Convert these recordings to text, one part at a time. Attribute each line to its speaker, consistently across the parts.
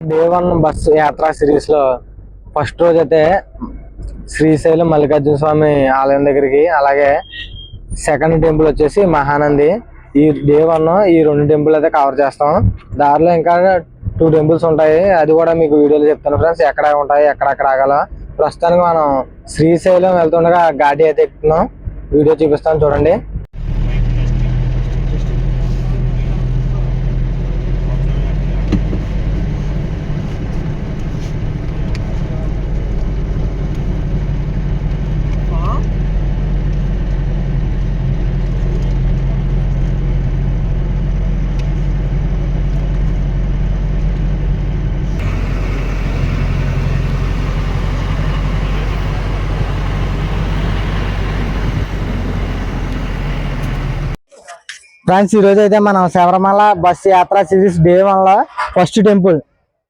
Speaker 1: Day bus bus యాత్ర సిరీస్లో first రోజు అయితే శ్రీశైలం మల్లికార్జున స్వామి ఆలయం దగ్గరికి అలాగే సెకండ్ టెంపుల్ వచ్చేసి మహానంది. ఈ డే వన్ ఈ రెండు టెంపుల్ అయితే కవర్ చేస్తాం. దారిలో ఇంకా టూ టెంపుల్స్ ఉంటాయి. అది కూడా మీకు వీడియోలో చెప్తాను ఫ్రెండ్స్. ఎక్కడ ఉంటాయి ఎక్కడెక్కడ ఆగాల. ప్రస్తుతానికి మనం శ్రీశైలం వెళ్తుండగా ఘాటి అయితే ఎక్కుతున్నాం. వీడియో చూపిస్తాను చూడండి. ఫ్రెండ్స్ ఈ రోజు అయితే మనం శబరిమల బస్ యాత్ర సిరీస్ డే వన్లో ఫస్ట్ టెంపుల్.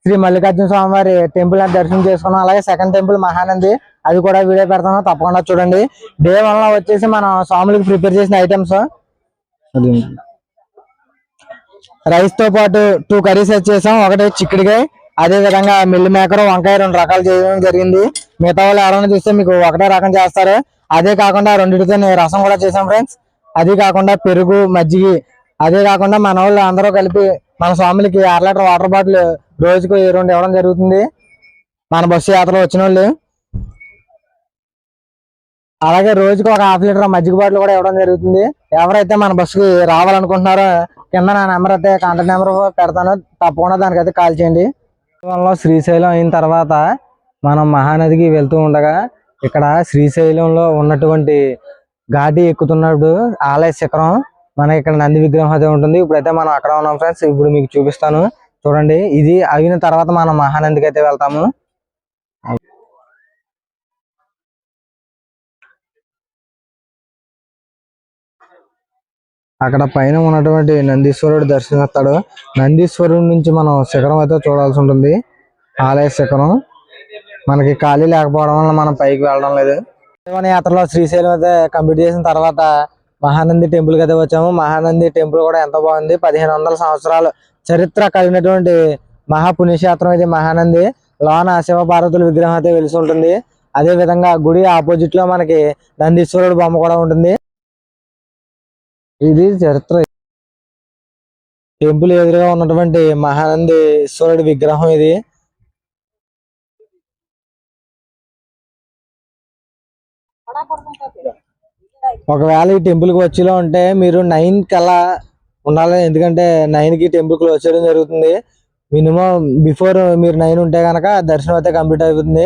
Speaker 1: శ్రీ మల్లికార్జున స్వామివారి టెంపుల్ అని దర్శనం చేసుకున్నాం. అలాగే సెకండ్ టెంపుల్ మహానంది. అది కూడా వీడియో పెడతాను తప్పకుండా చూడండి. డే వన్లో వచ్చేసి మనం స్వాములకు ప్రిపేర్ చేసిన ఐటమ్స్. రైస్తో పాటు టూ కర్రీస్ చేసాం. ఒకటి చిక్కుడికాయ అదే విధంగా మిల్లి మేకర్ వంకాయ రెండు రకాలు చేయడం జరిగింది. మిగతా వాళ్ళు ఎవరైనా చూస్తే మీకు ఒకటే రకం చేస్తారు. అదే కాకుండా రెండింటితో రసం కూడా చేసాం ఫ్రెండ్స్ అది కాకుండా పెరుగు మజ్జిగ అదే కాకుండా మన వాళ్ళు అందరూ కలిపి మన స్వాములకి అర లీటర్ వాటర్ బాటిల్ రోజుకు రెండు ఇవ్వడం జరుగుతుంది. మన బస్సు యాత్రలో వచ్చిన వాళ్ళు అలాగే రోజుకి ఒక హాఫ్ లీటర్ మజ్జిగ బాటిల్ కూడా ఇవ్వడం జరుగుతుంది. ఎవరైతే మన బస్సుకి రావాలనుకుంటున్నారో కింద నా నెంబర్ అయితే కాంటాక్ట్ నెంబర్ పెడతాను. తప్పకుండా దానికైతే కాల్ చేయండి. శ్రీశైలం అయిన తర్వాత మనం మహానదికి వెళ్తూ ఉండగా ఇక్కడ శ్రీశైలంలో ఉన్నటువంటి ఘాటి ఎక్కుతున్నప్పుడు ఆలయ శిఖరం. మనకి ఇక్కడ నంది విగ్రహం అయితే ఉంటుంది. ఇప్పుడైతే మనం అక్కడ ఉన్నాం ఫ్రెండ్స్. ఇప్పుడు మీకు చూపిస్తాను. చూడండి. ఇది అయిన తర్వాత మనం మహానందికి అయితే వెళ్తాము. అక్కడ పైన ఉన్నటువంటి నందీశ్వరుడు దర్శనమిస్తాడు. నందీశ్వరుడి నుంచి మనం శిఖరం అయితే చూడాల్సి ఉంటుంది. ఆలయ శిఖరం. మనకి ఖాళీ లేకపోవడం వల్ల మనం పైకి వెళ్ళడం లేదు. యాత్రలో శ్రీశైలం అయితే కంప్లీట్ చేసిన తర్వాత మహానంది టెంపుల్కి అయితే వచ్చాము. మహానంది టెంపుల్ కూడా ఎంత బాగుంది. పదిహేను వందల సంవత్సరాలు చరిత్ర కలిగినటువంటి మహాపుణ్యక్షేత్రం ఇది మహానంది. లోన శివపార్వతుల విగ్రహం అయితే వెలిసి ఉంటుంది. అదే విధంగా గుడి ఆపోజిట్లో మనకి నందీశ్వరుడు బొమ్మ కూడా ఉంటుంది. ఇది చరిత్ర. టెంపుల్ ఎదురుగా ఉన్నటువంటి మహానంది ఈశ్వరుడి విగ్రహం ఇది. ఒకవేళ ఈ టెంపుల్కి వచ్చేలా ఉంటే మీరు నైన్ కల్లా ఉండాలి. ఎందుకంటే నైన్కి టెంపుల్కి వచ్చేయడం జరుగుతుంది. మినిమం బిఫోర్ మీరు నైన్ ఉంటే కనుక దర్శనం అయితే కంప్లీట్ అవుతుంది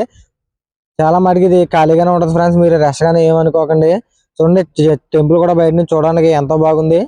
Speaker 1: చాలా మటుకు ఇది ఖాళీగానే ఉంటుంది ఫ్రెండ్స్ మీరు రష్గానే ఏమనుకోకండి. చూడండి టెంపుల్ కూడా బయట నుంచి చూడడానికి ఎంతో బాగుంది.